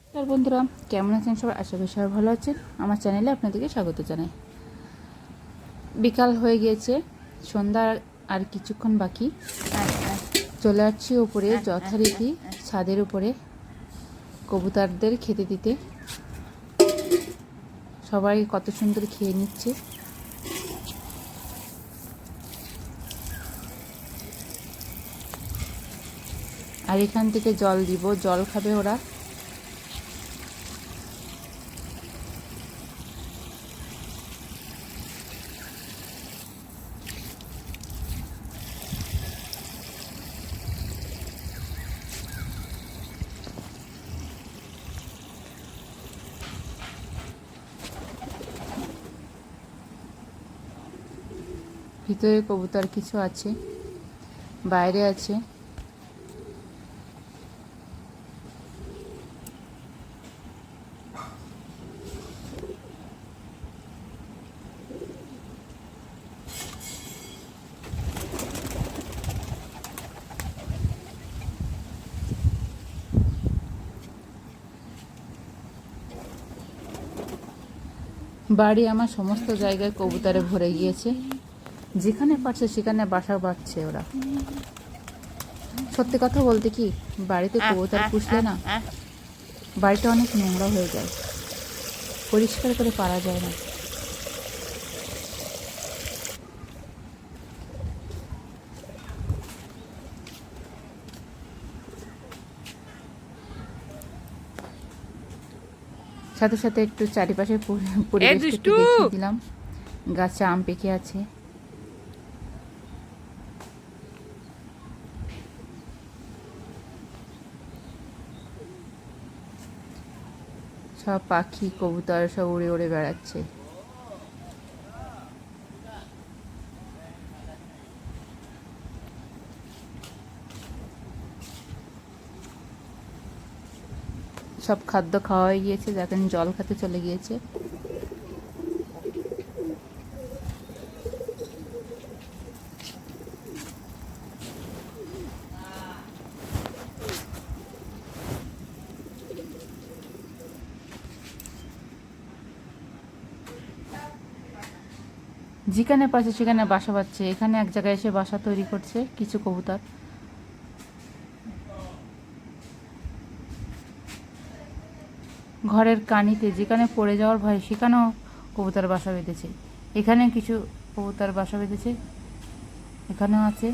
নমস্কার বন্ধুরা কেমন আছেন সবাই আশা করি সবাই ভালো আছেন আমার চ্যানেলে আপনাদেরকে স্বাগত জানাই বিকাল হয়ে গিয়েছে সন্ধ্যা আর কিছুক্ষণ বাকি চলে আসছি ওপরে যথারীতি ছাদের উপরে কবুতারদের খেতে দিতে। সবাই কত সুন্দর খেয়ে নিচ্ছে। আর এখান থেকে জল দিব, জল খাবে ওরা। ভিতরে কবুতর কিছু আছে বাইরে আছে। বাড়ি আমার সমস্ত জায়গায় কবুতরে ভরে গিয়েছে। যেখানে পারছে সেখানে বাসা বাঁধছে ওরা। সত্যি কথা বলতে কি বাড়িতে কবুতর পুষলে না বাড়িটা অনেক নোংরা হয়ে যায়। পরিষ্কার করে পারা যায় না। সাথে সাথে একটু চারিপাশে পরি- পরিবেশটা একটু দুষ্টু! দেখিয়ে দিলাম। গাছে আম পেকে আছে। সব পাখি, কবুতর সব উড়ে উড়ে বেড়াচ্ছে। সব খাদ্য খাওয়া হয়ে গিয়েছে, দেখেন জল খেতে চলে গিয়েছে। যেখানে পাচ্ছে সেখানে বাসা বাঁধছে এখানে এক জায়গায় এসে বাসা তৈরি করছে কিছু কবুতর। ঘরের কানিতে যেখানে পড়ে যাওয়ার ভয়, সেখানেও কবুতর বাসা বেঁধেছে। এখানে কিছু কবুতর বাসা বেঁধেছে। এখানেও আছে।